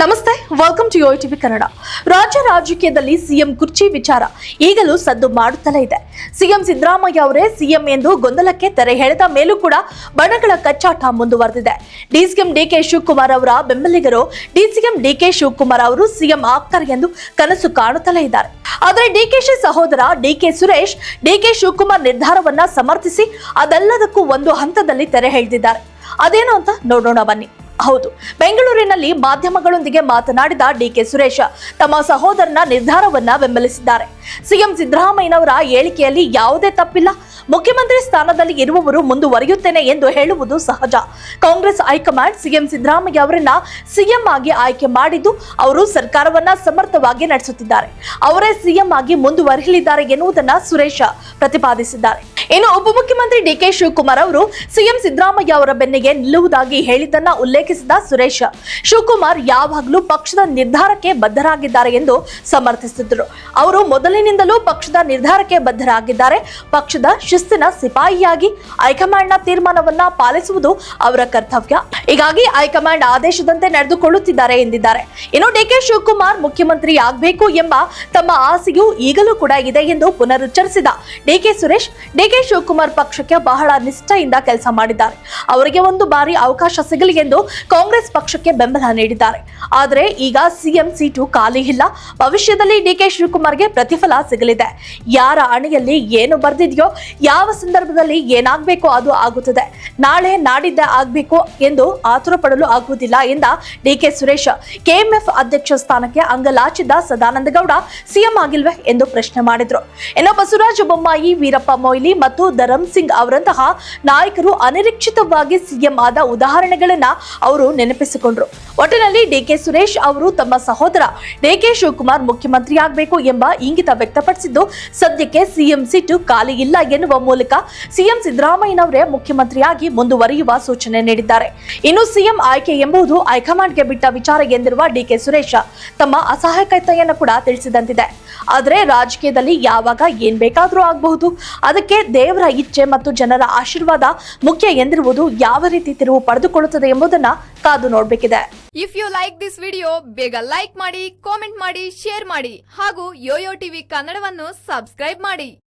ನಮಸ್ತೆ welcome to yoyo TV Kannada ರಾಜ್ಯ ರಾಜಕೀಯದಲ್ಲಿ ಸಿಎಂ ಕುರ್ಚಿ ವಿಚಾರ ಈಗಲೂ ಸದ್ದು ಮಾಡುತ್ತಲೇ ಇದೆ. ಸಿಎಂ ಸಿದ್ದರಾಮಯ್ಯ ಅವರೇ ಸಿಎಂ ಎಂದು ಗೊಂದಲಕ್ಕೆ ತೆರೆ ಎಳೆದ ಮೇಲೂ ಕೂಡ ಬಣಗಳ ಕಚ್ಚಾಟ ಮುಂದುವರೆದಿದೆ. ಡಿಸಿಎಂ ಡಿಕೆ ಶಿವಕುಮಾರ್ ಅವರ ಬೆಂಬಲಿಗರು ಡಿಸಿಎಂ ಡಿಕೆ ಶಿವಕುಮಾರ್ ಅವರು ಸಿಎಂ ಆಗ್ತಾರೆ ಎಂದು ಕನಸು ಕಾಣುತ್ತಲೇ ಇದ್ದಾರೆ. ಆದರೆ ಡಿಕೆಶಿ ಸಹೋದರ ಡಿಕೆ ಸುರೇಶ್ ಡಿಕೆ ಶಿವಕುಮಾರ್ ನಿರ್ಧಾರವನ್ನ ಸಮರ್ಥಿಸಿ ಅದೆಲ್ಲದಕ್ಕೂ ಒಂದು ಹಂತದಲ್ಲಿ ತೆರೆ ಎಳೆದಿದ್ದಾರೆ. ಅದೇನು ಅಂತ ನೋಡೋಣ ಬನ್ನಿ. ಹೌದು. ಬೆಂಗಳೂರಿನಲ್ಲಿ ಮಾಧ್ಯಮಗಳೊಂದಿಗೆ ಮಾತನಾಡಿದ ಡಿಕೆ ಸುರೇಶ, ತಮ್ಮ ಸಹೋದರನ ನಿರ್ಧಾರವನ್ನ ಬೆಂಬಲಿಸಿದ್ದಾರೆ. ಸಿಎಂ ಸಿದ್ದರಾಮಯ್ಯನವರ ಹೇಳಿಕೆಯಲ್ಲಿ ಯಾವುದೇ ತಪ್ಪಿಲ್ಲ. ಮುಖ್ಯಮಂತ್ರಿ ಸ್ಥಾನದಲ್ಲಿ ಇರುವವರು ಮುಂದುವರಿಯುತ್ತೇನೆ ಎಂದು ಹೇಳುವುದು ಸಹಜ. ಕಾಂಗ್ರೆಸ್ ಹೈಕಮಾಂಡ್ ಸಿಎಂ ಸಿದ್ದರಾಮಯ್ಯ ಅವರನ್ನ ಸಿಎಂ ಆಗಿ ಆಯ್ಕೆ ಮಾಡಿದ್ದು ಅವರು ಸರ್ಕಾರವನ್ನ ಸಮರ್ಥವಾಗಿ ನಡೆಸುತ್ತಿದ್ದಾರೆ. ಅವರೇ ಸಿಎಂ ಆಗಿ ಮುಂದುವರಿಯಲಿದ್ದಾರೆ ಎನ್ನುವುದನ್ನ ಸುರೇಶ ಪ್ರತಿಪಾದಿಸಿದ್ದಾರೆ. ಇನ್ನು ಉಪಮುಖ್ಯಮಂತ್ರಿ ಡಿಕೆ ಶಿವಕುಮಾರ್ ಅವರು ಸಿಎಂ ಸಿದ್ದರಾಮಯ್ಯ ಅವರ ಬೆನ್ನಿಗೆ ನಿಲ್ಲುವುದಾಗಿ ಹೇಳಿದ್ದನ್ನ ಉಲ್ಲೇಖಿಸಿದ ಸುರೇಶ್. ಶಿವಕುಮಾರ್ ಯಾವಾಗಲೂ ಪಕ್ಷದ ನಿರ್ಧಾರಕ್ಕೆ ಬದ್ಧರಾಗಿದ್ದಾರೆ ಎಂದು ಸಮರ್ಥಿಸಿದ್ರು. ಅವರು ಮೊದಲಿನಿಂದಲೂ ಪಕ್ಷದ ನಿರ್ಧಾರಕ್ಕೆ ಬದ್ಧರಾಗಿದ್ದಾರೆ. ಪಕ್ಷದ ಶಿಸ್ತಿನ ಸಿಪಾಯಿಯಾಗಿ ಹೈಕಮಾಂಡ್ನ ತೀರ್ಮಾನವನ್ನ ಪಾಲಿಸುವುದು ಅವರ ಕರ್ತವ್ಯ. ಹೀಗಾಗಿ ಹೈಕಮಾಂಡ್ ಆದೇಶದಂತೆ ನಡೆದುಕೊಳ್ಳುತ್ತಿದ್ದಾರೆ ಎಂದಿದ್ದಾರೆ. ಇನ್ನು ಡಿಕೆ ಶಿವಕುಮಾರ್ ಮುಖ್ಯಮಂತ್ರಿ ಆಗಬೇಕು ಎಂಬ ತಮ್ಮ ಆಸೆಯು ಈಗಲೂ ಕೂಡ ಇದೆ ಎಂದು ಪುನರುಚ್ಚರಿಸಿದ ಡಿಕೆ ಸುರೇಶ್ ಡಿಕೆ ಶಿವಕುಮಾರ್ ಪಕ್ಷಕ್ಕೆ ಬಹಳ ನಿಷ್ಠೆಯಿಂದ ಕೆಲಸ ಮಾಡಿದ್ದಾರೆ. ಅವರಿಗೆ ಒಂದು ಬಾರಿ ಅವಕಾಶ ಸಿಗಲಿ ಎಂದು ಕಾಂಗ್ರೆಸ್ ಪಕ್ಷಕ್ಕೆ ಬೆಂಬಲ ನೀಡಿದ್ದಾರೆ. ಆದರೆ ಈಗ ಸಿಎಂ ಸೀಟು ಖಾಲಿ ಇಲ್ಲ. ಭವಿಷ್ಯದಲ್ಲಿ ಡಿಕೆ ಶಿವಕುಮಾರ್ಗೆ ಪ್ರತಿಫಲ ಸಿಗಲಿದೆ. ಯಾರ ಅಣಿಯಲ್ಲಿ ಏನು ಬರೆದಿದೆಯೋ, ಯಾವ ಸಂದರ್ಭದಲ್ಲಿ ಏನಾಗಬೇಕು ಅದು ಆಗುತ್ತದೆ. ನಾಳೆ ನಾಡಿದ್ದೆ ಆಗಬೇಕು ಎಂದು ಆತುರ ಪಡಲು ಆಗುವುದಿಲ್ಲ ಎಂದ ಡಿಕೆ ಸುರೇಶ್. ಕೆಎಂಎಫ್ ಅಧ್ಯಕ್ಷ ಸ್ಥಾನಕ್ಕೆ ಅಂಗಲಾಚಿದ್ದ ಸದಾನಂದ ಗೌಡ ಸಿಎಂ ಆಗಿಲ್ವೇ ಎಂದು ಪ್ರಶ್ನೆ ಮಾಡಿದ್ರು. ಇನ್ನು ಬಸವರಾಜ ಬೊಮ್ಮಾಯಿ, ವೀರಪ್ಪ ಮೊಯ್ಲಿ ಮತ್ತು ಧರಂ ಸಿಂಗ್ ಅವರಂತಹ ನಾಯಕರು ಅನಿರೀಕ್ಷಿತವಾಗಿ ಸಿಎಂ ಆದ ಉದಾಹರಣೆಗಳನ್ನ ಅವರು ನೆನಪಿಸಿಕೊಂಡ್ರು. ಒಟ್ಟಿನಲ್ಲಿ ಡಿಕೆ ಸುರೇಶ್ ಅವರು ತಮ್ಮ ಸಹೋದರ ಡಿಕೆ ಶಿವಕುಮಾರ್ ಮುಖ್ಯಮಂತ್ರಿ ಆಗಬೇಕು ಎಂಬ ಇಂಗಿತ ವ್ಯಕ್ತಪಡಿಸಿದ್ದು, ಸದ್ಯಕ್ಕೆ ಸಿಎಂ ಸೀಟು ಖಾಲಿ ಇಲ್ಲ ಎನ್ನುವ ಮೂಲಕ ಸಿಎಂ ಸಿದ್ದರಾಮಯ್ಯನವರೇ ಮುಖ್ಯಮಂತ್ರಿಯಾಗಿ ಮುಂದುವರಿಯುವ ಸೂಚನೆ ನೀಡಿದ್ದಾರೆ. ಇನ್ನು ಸಿಎಂ ಆಯ್ಕೆ ಎಂಬುದು ಹೈಕಮಾಂಡ್ಗೆ ಬಿಟ್ಟ ವಿಚಾರ ಎಂದಿರುವ ಡಿಕೆ ಸುರೇಶ ತಮ್ಮ ಅಸಹಾಯಕತೆಯನ್ನು ಕೂಡ ತಿಳಿಸಿದಂತಿದೆ. ಆದರೆ ರಾಜಕೀಯದಲ್ಲಿ ಯಾವಾಗ ಏನ್ ಬೇಕಾದರೂ ಆಗಬಹುದು. ಅದಕ್ಕೆ ದೇವರ ಇಚ್ಛೆ ಮತ್ತು ಜನರ ಆಶೀರ್ವಾದ ಮುಖ್ಯ ಎಂದಿರುವುದು ಯಾವ ರೀತಿ ತಿರುವು ಪಡೆದುಕೊಳ್ಳುತ್ತದೆ ಎಂಬುದನ್ನ ಕಾದು ನೋಡಬೇಕಿದೆ. If you like this video ಬೇಗ ಲೈಕ್ ಮಾಡಿ ಕಾಮೆಂಟ್ ಮಾಡಿ ಶೇರ್ ಮಾಡಿ ಹಾಗೂ ಯೋಯೋ ಟಿವಿ ಕನ್ನಡವನ್ನು ಸಬ್ಸ್ಕ್ರೈಬ್ ಮಾಡಿ.